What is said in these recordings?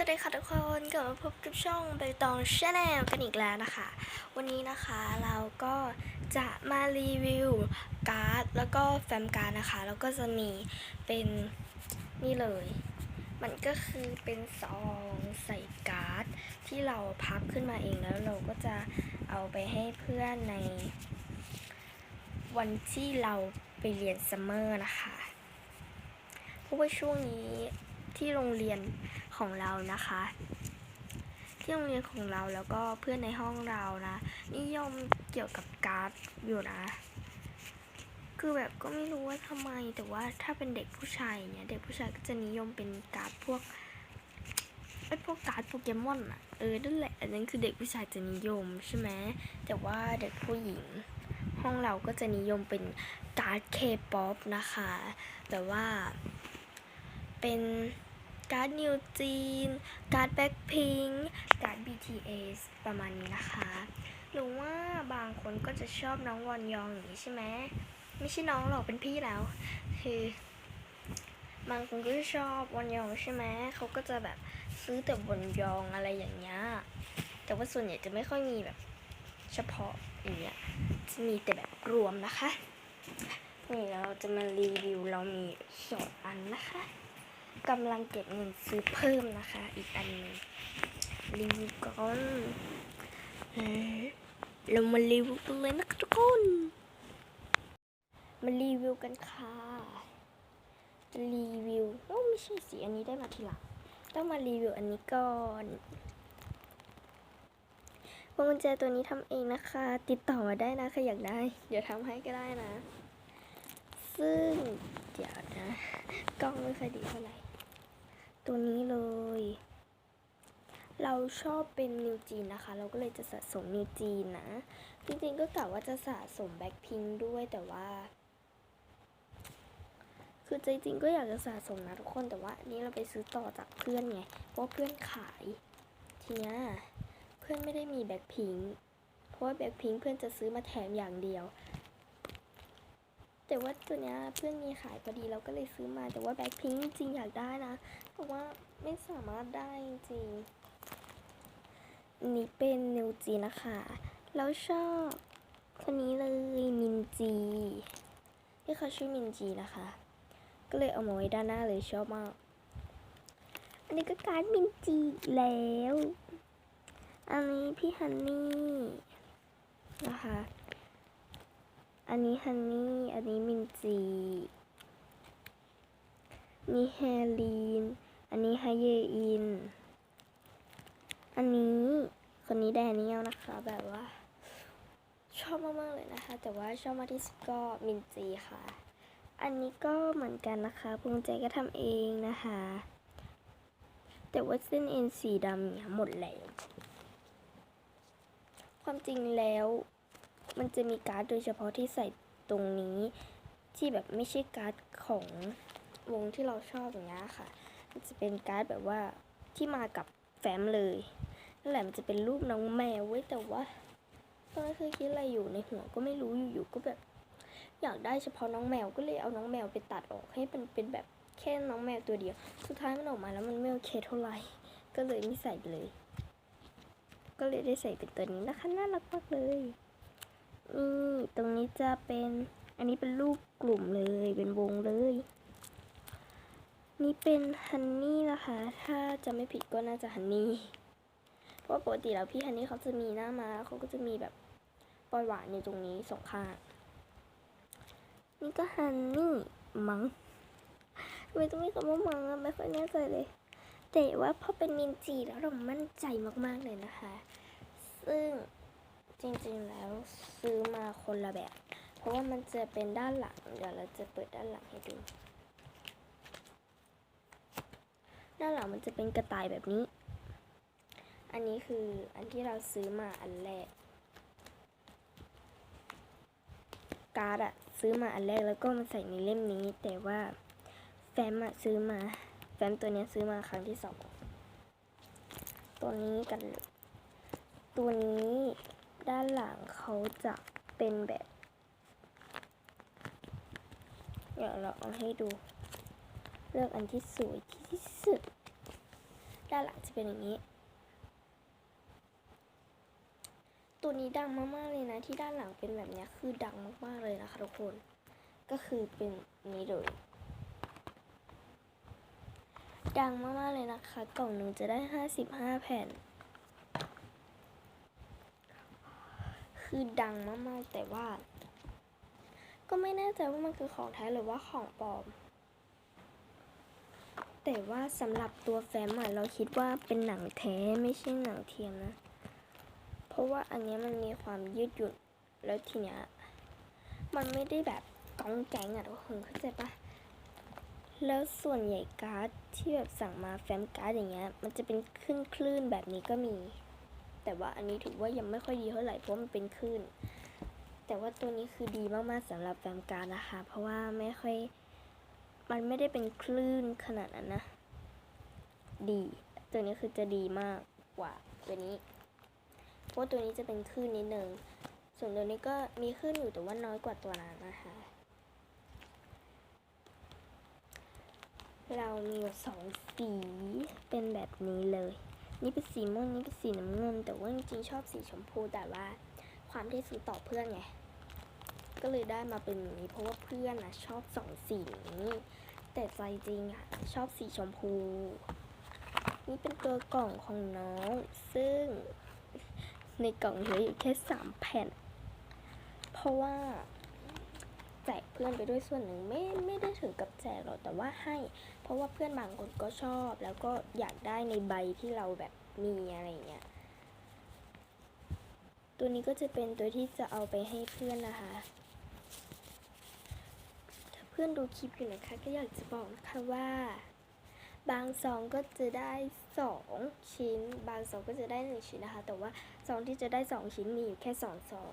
สวัสดีค่ะทุกคนกลับมาพบกับช่องใบตองชาแนลกันอีกแล้วนะคะ วันนี้นะคะเราก็จะมารีวิวการ์ดแล้วก็แฟ้มการ์ดนะคะ แล้วก็จะมีเป็นนี่เลย มันก็คือเป็นซองใส่การ์ดที่เราพับขึ้นมาเองแล้วเราก็จะเอาไปให้เพื่อนใน วันที่เราไปเรียนซัมเมอร์นะคะเพราะว่าช่วงนี้ที่โรงเรียน ของเรานะคะ ที่โรงเรียนของเราแล้วก็เพื่อนในห้องเรานะ นิยมเกี่ยวกับการ์ดอยู่นะ คือแบบก็ไม่รู้ว่าทำไมแต่ว่าถ้าเป็นเด็กผู้ชายเนี่ยเด็กผู้ชายก็จะนิยมเป็นการ์ดพวกไอ้พวกการ์ดโปเกมอนอะเออนั่นแหละอันนั้นคือเด็กผู้ชายจะนิยมใช่ไหมแต่ว่าเด็กผู้หญิง ห้องเราก็จะนิยมเป็นการ์ดเคป๊อปนะคะ แต่ว่าเป็น การ์ดนิวจีน การ์ดแบ็คพิงการ์ด BTS ประมาณนี้นะคะหรือว่าบางคนก็จะชอบน้องวอนยองอย่างนี้ใช่ไหมไม่ใช่น้องหรอกเป็นพี่แล้ว คือบางคนก็จะชอบวอนยองใช่ไหมเขาก็จะแบบซื้อแต่วอนยองอะไรอย่างเงี้ยแต่ว่าส่วนใหญ่จะไม่ค่อยมีแบบเฉพาะอย่างเงี้ยจะมีแต่แบบรวมนะคะ นี่เราจะมารีวิวเรามีสองอันนะคะ กำลังเก็บเงินซื้อเพิ่มนะคะ อีกอันหนึงรีวิวก่อนเอ้ยเรามารีวิวกันเลยนะคะทุกคนมารีวิวกันค่ะจะรีวิวโอ้ไม่ใช่สิอันนี้ได้มาทีหลังต้องมารีวิวอันนี้ก่อนพวงกุญแจตัวนี้ทำเองนะคะ ติดต่อมาได้นะใครอยากได้ เดี๋ยวทำให้ก็ได้นะ ซึ่ง เดี๋ยวนะ กล้องไม่ค่อยดีเท่าไหร่ ตัวนี้เลย เราชอบเป็นนิวจีนนะคะ เราก็เลยจะสะสมนิวจีนนะ จริงๆก็กะว่าจะสะสมแบ็คพิงด้วยแต่ว่า คือใจจริงก็อยากจะสะสมนะทุกคนแต่ว่านี้เราไปซื้อต่อจากเพื่อนไง เพราะเพื่อนขาย ทีนี้เพื่อนไม่ได้มีแบ็คพิงเพราะว่าแบ็คพิงเพื่อนจะซื้อมาแถมอย่างเดียวแต่ว่าตัวเนี้ยเพื่อนมีขายพอดีเราก็เลยซื้อมาแต่ว่าแบ็คพิงจริงอยากได้นะ แต่ว่าไม่สามารถได้จริงนี่เป็นนิวจีนะคะเราชอบคนนี้เลยมินจีที่เขาชื่อมินจีนะคะ ก็เลยเอามาไว้ด้านหน้าเลยชอบมาก อันนี้ก็การ์ดมินจีแล้ว อันนี้พี่ฮันนี่นะคะ อันนี้ฮันนี่ อันนี้มินจี นี่แฮลีน อันนี้ไฮเยอิน อันนี้คนนี้แดเนียลนะคะ แบบว่า ชอบมากๆเลยนะคะ แต่ว่าชอบมากที่สุดก็มินจีค่ะ อันนี้ก็เหมือนกันนะคะพวงใจก็ทำเองนะคะ แต่ว่าเส้นเอ็นสีดำเนี่ยหมดแล้วความจริงแล้วมันจะมีการ์ดโดยเฉพาะที่ใส่ตรงนี้ที่แบบไม่ใช่การ์ดของวงที่เราชอบอย่างเงี้ยค่ะ จะเป็นการ์ดแบบว่าที่มากับแฟ้มเลยนั่นแหละมันจะเป็นรูปน้องแมวไว้แต่ว่าตอนนั้นเคยคิดอะไรอยู่ในหัวก็ไม่รู้อยู่ๆก็แบบ อยากได้เฉพาะน้องแมวก็เลยเอาน้องแมวไปตัดออกให้มันเป็นแบบแค่น้องแมวตัวเดียว สุดท้ายมันออกมาแล้วมันไม่โอเคเท่าไหร่ก็เลยไม่ใส่เลย ก็เลยได้ใส่เป็นตัวนี้นะคะน่ารักมากเลยนี่ตรงนี้จะเป็นอันนี้เป็นรูปกลุ่มเลยเป็นวงเลย นี่เป็นฮันนี่นะคะ ถ้าจะไม่ผิดก็น่าจะฮันนี่ เพราะว่าปกติแล้วพี่ฮันนี่เขาจะมีหน้ามาเขาก็จะมีแบบปอยหวานอยู่ตรงนี้สองข้าง นี่ก็ฮันนี่มัง้งทำไมต้องมีคำว่ามังอะไม่ค่อยแน่ใจเลย แต่ว่าพอเป็นมินจีแล้วเรามั่นใจมากๆเลยนะคะ ซึ่งจริงๆแล้วซื้อมาคนละแบบ เพราะว่ามันจะเป็นด้านหลัง เดี๋ยวเราจะเปิดด้านหลังให้ดู ด้านหลังมันจะเป็นกระต่ายแบบนี้ อันนี้คืออันที่เราซื้อมาอันแรก การ์ดอะซื้อมาอันแรกแล้วก็มาใส่ในเล่มนี้ แต่ว่าแฟ้มอะซื้อมา แฟ้มตัวนี้ซื้อมาครั้งที่สองตัวนี้กัน ตัวนี้ด้านหลังเขาจะเป็นแบบ เดี๋ยวเราเอาให้ดู ลือกอันที่สวยที่สุด ด้านหลังจะเป็นอย่างนี้ ตัวนี้ดังมากๆเลยนะ ที่ด้านหลังเป็นแบบนี้คือดังมากๆเลยนะคะทุกคน ก็คือเป็นนี้เลย ดังมากๆเลยนะคะ กล่องหนึ่งจะได้ห้าสิบห้าแผ่น คือดังมากๆแต่ว่าก็ไม่แน่ใจว่ามันคือของแท้หรือว่าของปลอม แต่ว่าสำหรับตัวแฟ้มอะเราคิดว่าเป็นหนังแท้ไม่ใช่หนังเทียมนะ เพราะว่าอันเนี้ยมันมีความยืดหยุ่นแล้วทีเนี้ยมันไม่ได้แบบกองแกงอะทุกคนเข้าใจปะแล้วส่วนใหญ่การ์ดที่แบบสั่งมาแฟ้มการ์ดอย่างเงี้ย มันจะเป็นคลื่นคลื่นๆแบบนี้ก็มี แต่ว่าอันนี้ถือว่ายังไม่ค่อยดีเท่าไหร่เพราะมันเป็นคลื่น แต่ว่าตัวนี้คือดีมากๆสำหรับแฟมการ์ดนะคะ เพราะว่าไม่ค่อย มันไม่ได้เป็นคลื่นขนาดนั้นนะ ดี ตัวนี้คือจะดีมากกว่าตัวนี้ เพราะตัวนี้จะเป็นคลื่นนิดนึง ส่วนตัวนี้ก็มีคลื่นอยู่แต่ว่าน้อยกว่าตัวนั้นนะคะ เรามีสองสีเป็นแบบนี้เลย นี่เป็นสีม่วงนี่เป็นสีน้ำเงิน แต่ว่าจริงๆชอบสีชมพูแต่ว่าความที่ซื้อต่อเพื่อนไง ก็เลยได้มาเป็นนี้เพราะว่าเพื่อนนะชอบสองสีนี้ แต่ใจจริงอะชอบสีชมพู นี่เป็นตัวกล่องของน้อง ซึ่งในกล่องเหลืออยู่แค่สามแผ่น เพราะว่าแจกเพื่อนไปด้วยส่วนหนึ่งไม่ไม่ได้ถึงกับแจกหรอกแต่ว่าให้ เพราะว่าเพื่อนบางคนก็ชอบ แล้วก็อยากได้ในใบที่เราแบบมีอะไรเงี้ยตัวนี้ก็จะเป็นตัวที่จะเอาไปให้เพื่อนนะคะ พื่อนดูคลิปอยู่นะคะ ก็อยากจะบอกนะคะว่า บางซองก็จะได้สองชิ้น บางซองก็จะได้หนึ่งชิ้นนะคะ แต่ว่าซองที่จะได้สองชิ้นมีอยู่แค่สองซอง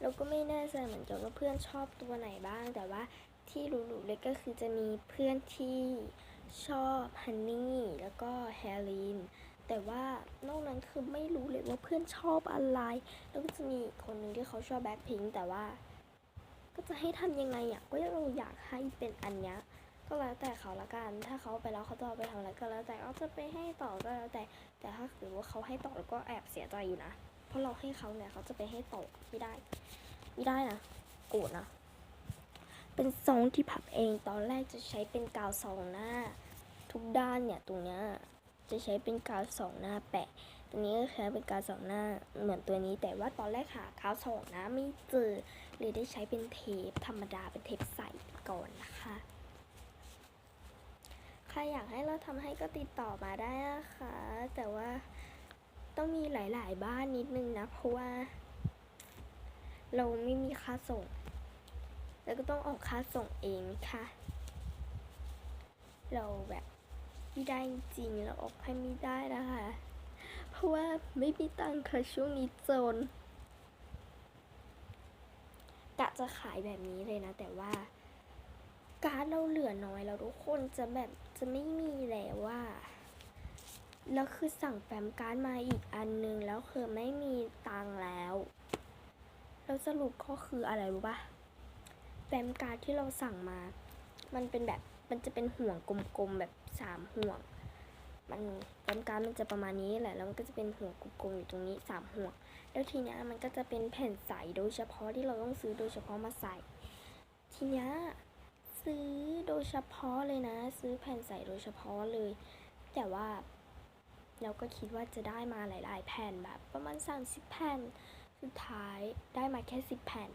เราก็ไม่แน่ใจเหมือนกันว่าเพื่อนชอบตัวไหนบ้าง แต่ว่าที่รู้ๆเลยก็คือจะมีเพื่อนที่ชอบฮันนี่แล้วก็แฮร์รีนแต่ว่านอกนั้นคือไม่รู้เลยว่าเพื่อนชอบอะไร แล้วก็จะมีอีกคนหนึ่งที่เขาชอบแบ็คพิงแต่ว่า ก็จะให้ทำยังไงอะก็ยังอยากให้เป็นอันเนี้ยก็แล้วแต่เขาละกัน ถ้าเขาไปแล้วเขาจะเอไปทำอะไรก็แล้วแต่เอาจะไปให้ต่อก็แล้วแต่ แต่ถ้าถือว่าเขาให้ต่อแล้วก็แอบเสียใจอยู่นะ เพราะเราให้เขาเนี่ยเขาจะไปให้ต่อไม่ได้ ไม่ได้นะ โกรธนะ เป็นซองที่พับเอง ตอนแรกจะใช้เป็นกาวสองหน้า ทุกด้านเนี่ยตรงเนี้ยจะใช้เป็นกาวสองหน้าแปะ ตัวนี้ก็ใช้เป็นกาวสองหน้าเหมือนตัวนี้ แต่ว่าตอนแรกหากาวสองหน้าไม่เจอ เลยได้ใช้เป็นเทปธรรมดาเป็นเทปใสก่อนนะคะ ใครอยากให้เราทำให้ก็ติดต่อมาได้นะคะ แต่ว่าต้องมีหลาย ๆ บ้านนิดนึงนะ เพราะว่า เราไม่มีค่าส่ง แล้วก็ต้องออกค่าส่งเองค่ะ เราแบบไม่ได้จริงเราออกให้ไม่ได้นะคะ เพราะว่าไม่มีตังค์ค่ะช่วงนี้จน กะจะขายแบบนี้เลยนะ แต่ว่าการดเราเหลือน้อยแล้วทุกคนจะแบบจะไม่มีแล้วว่าแล้วคือสั่งแฟ้มการ์ดมาอีกอันนึงแล้วคือไม่มีตังแล้ว แล้วสรุปก็คืออะไรรู้ปะแฟ้มการ์ดที่เราสั่งมา มันเป็นแบบมันจะเป็นห่วงกลมๆแบบสามห่วง มันแฟ้มการมันจะประมาณนี้แหละ แล้วมันก็จะเป็นห่วกลมๆอยู่ตรงนี้สามห่วแล้วทีนี้มันก็จะเป็นแผ่นใสโดยเฉพาะที่เราต้องซื้อโดยเฉพาะมาใส่ ทีนี้ซื้อโดยเฉพาะเลยนะ ซื้อแผ่นใสโดยเฉพาะเลย แต่ว่าเราก็คิดว่าจะได้มาหลาย ๆ แผ่นแบบประมาณ 30 แผ่น สุดท้ายได้มาแค่ 10 แผ่น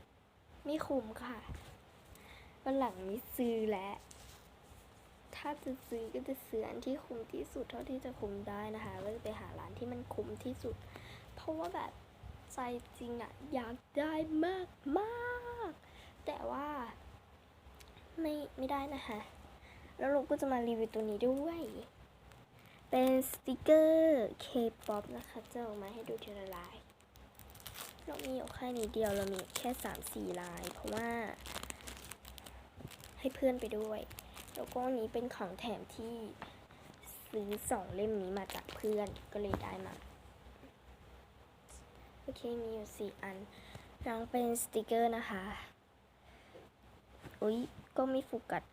ไม่คุ้มค่ะวันหลังนี้ซื้อแล้ว ถ้าจะซื้อก็จะซื้ออันที่คุ้มที่สุดเท่าที่จะคุ้มได้นะคะก็จะไปหาร้านที่มันคุ้มที่สุด เพราะว่าแบบใจจริงอะอยากได้มากมากแต่ว่าไม่ไม่ได้นะคะ แล้วเราก็จะมารีวิวตัวนี้ด้วย เป็นสติกเกอร์ K-POP นะคะจะออกมาให้ดูทีละลาย เรามีอยู่แค่นี้เดียวเรามีแค่สามสี่ลาย เพราะว่าให้เพื่อนไปด้วย แล้วก็อันนี้เป็นของแถมที่ซื้อสองเล่มนี้มาจากเพื่อนก็เลยได้มา โอเคมีอยู่สี่อัน น้องเป็นสติกเกอร์นะคะอุ้ยก็มีโฟกัส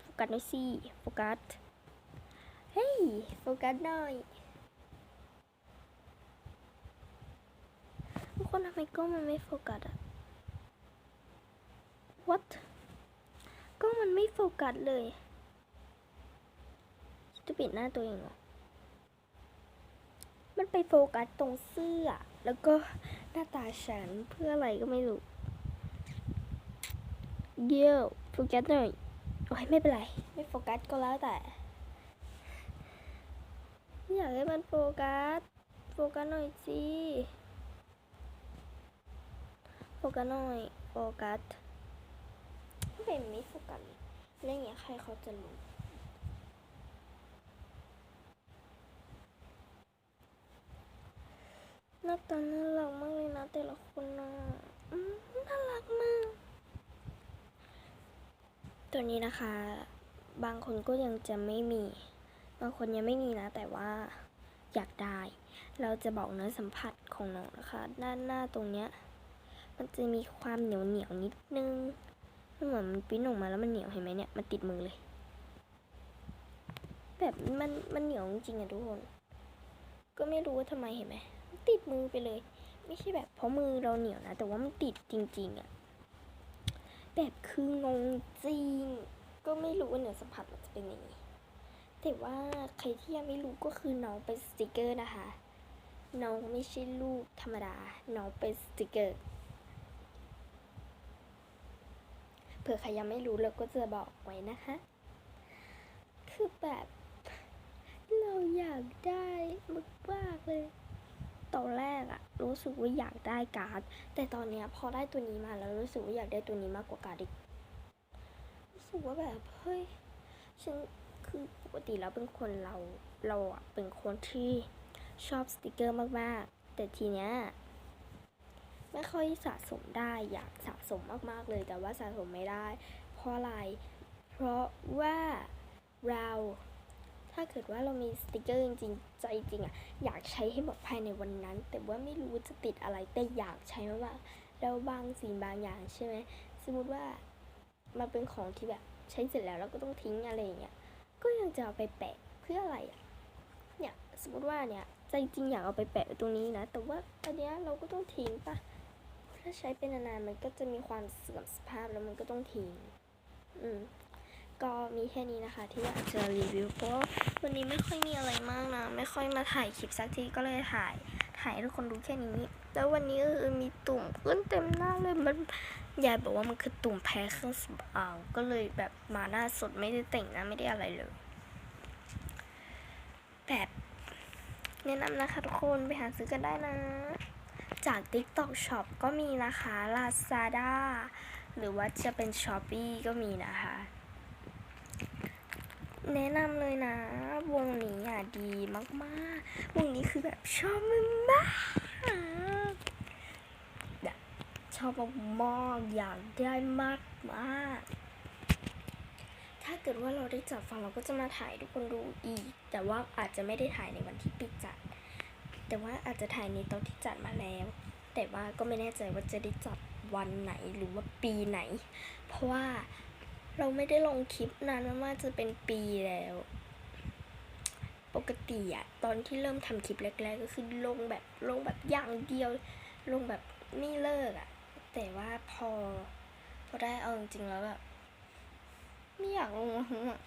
โฟกัสหน่อยสิ โฟกัส เฮ้ย โฟกัสหน่อย ทุกคนทำไมกล้องมันไม่โฟกัสอะ what กล้องมันไม่โฟกัสเลย จะปิดหน้าตัวเองเหรอ มันไปโฟกัสตรงเสื้อ แล้วก็หน้าตาฉันเพื่ออะไรก็ไม่รู้เดี๋ยวโฟกัสหน่อยโอ้ยไม่เป็นไร ไม่โฟกัสก็แล้วแต่อยากให้มันโฟกัส โฟกัสหน่อยสิ โฟกัสหน่อย โฟกัส เป็นไม่โฟกัสเลยแล้วอย่างเงี้ใครเขาจะรู้หน้าตาน่ารักมากเลยนะแต่ละคนนะน่ารักมาก ตัวนี้นะคะ บางคนก็ยังจะไม่มี บางคนยังไม่มีนะ แต่ว่าอยากได้ เราจะบอกเนื้อสัมผัสของน้องนะคะ ด้านหน้าตรงเนี้ย มันจะมีความเหนียวเหนียวนิดนึง มันเหมือนมันปิ้นออกมาแล้วมันเหนียวเห็นไหมเนี่ยมันติดมือเลย แบบมันมันเหนียวจริงๆอะทุกคน ก็ไม่รู้ว่าทำไมเห็นไหมติดมือไปเลย ไม่ใช่แบบเพราะมือเราเหนียวนะ แต่ว่ามันติดจริง ๆอะแบบคืองงจริง ก็ไม่รู้ว่าเหนือสัมผัสมันจะเป็นยังไงแต่ว่าใครที่ยังไม่รู้ก็คือน้องเป็นสติกเกอร์นะคะ น้องไม่ใช่ลูกธรรมดา น้องเป็นสติกเกอร์ เผื่อใครยังไม่รู้เราก็จะบอกไว้นะคะ คือแบบ เราอยากได้มากๆเลย ตอนแรกอะรู้สึกว่าอยากได้การ์ด แต่ตอนเนี้ยพอได้ตัวนี้มาแล้วรู้สึกว่าอยากได้ตัวนี้มากกว่าการ์ดอีก รู้สึกว่าแบบเฮ้ยฉันคือปกติแล้วเป็นคนเราเราอะเป็นคนที่ชอบสติกเกอร์มากๆ แต่ทีเนี้ย ไม่ค่อยสะสมได้อยากสะสมมากๆเลย แต่ว่าสะสมไม่ได้ เพราะอะไร เพราะว่าเราถ้าเกิดว่าเรามีสติกเกอร์จริงๆใจจริงอะอยากใช้ให้หมดภายในวันนั้น แต่ว่าไม่รู้จะติดอะไรแต่อยากใช้มากๆแล้วบางสิ่งบางอย่างใช่ไหมสมมติว่ามันเป็นของที่แบบใช้เสร็จแล้วแล้วก็ต้องทิ้งอะไรอย่างเงี้ยก็ยังจะเอาไปแปะเพื่ออะไรอะเนี่ยสมมติว่าเนี่ยใจจริงอยากเอาไปแปะตรงนี้นะ แต่ว่าอันเนี้ยเราก็ต้องทิ้งปะถ้าใช้เป็นนานๆมันก็จะมีความเสื่อมสภาพแล้วมันก็ต้องทิ้งอืมก็มีแค่นี้นะคะ ที่อยากจะรีวิวเพราะวันนี้ไม่ค่อยมีอะไรมากนะ ไม่ค่อยมาถ่ายคลิปสักทีก็เลยถ่าย ถ่ายให้ทุกคนดูแค่นี้ แล้ววันนี้ก็คือมีตุ่มขึ้นเต็มหน้าเลยมันยายบอกว่ามันคือตุ่มแพ้เครื่องสำอางก็เลยแบบมาหน้าสดไม่ได้แต่งหน้าไม่ได้อะไรเลยแบบแนะนำนะคะทุกคนไปหาซื้อกันได้นะ จาก TikTok Shop ก็มีนะคะ Lazada หรือว่าจะเป็น Shopee ก็มีนะคะ แนะนำเลยนะ วงนี้อะดีมากๆ วงนี้คือแบบชอบมากชอบมากอยากได้มากมากถ้าเกิดว่าเราได้จัดฟังเราก็จะมาถ่ายทุกคนดูอีก แต่ว่าอาจจะไม่ได้ถ่ายในวันที่ปิดจัด แต่ว่าอาจจะถ่ายในตอนที่จัดมาแล้ว แต่ว่าก็ไม่แน่ใจว่าจะได้จัดวันไหนหรือว่าปีไหน เพราะว่าเราไม่ได้ลงคลิปนานมากๆจะเป็นปีแล้ว ปกติอะตอนที่เริ่มทำคลิปแรก ๆ ก็คือลงแบบลงแบบอย่างเดียว ลงแบบไม่เลิกอะแต่ว่าพอพอได้เอาจริงๆแล้วแบบไม่อยากลงอะ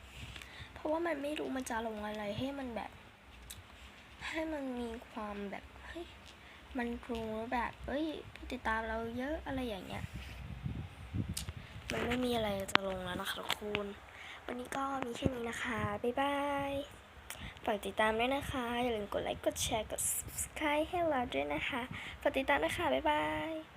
เพราะว่ามันไม่รู้มันจะลงอะไรให้มันแบบ ให้มันมีความแบบเฮ้ยมันรู้แบบเอ้ยผู้ติดตามเราเยอะอะไรอย่างเงี้ยมันไม่มีอะไรจะลงแล้วนะคะทุกคนวันนี้ก็มีแค่นี้นะคะ บ๊ายบายฝากติดตามด้วยนะคะ อย่าลืมกดไลค์ กดแชร์ กด subscribe ให้เราด้วยนะคะ ฝากติดตามนะคะ บ๊ายบาย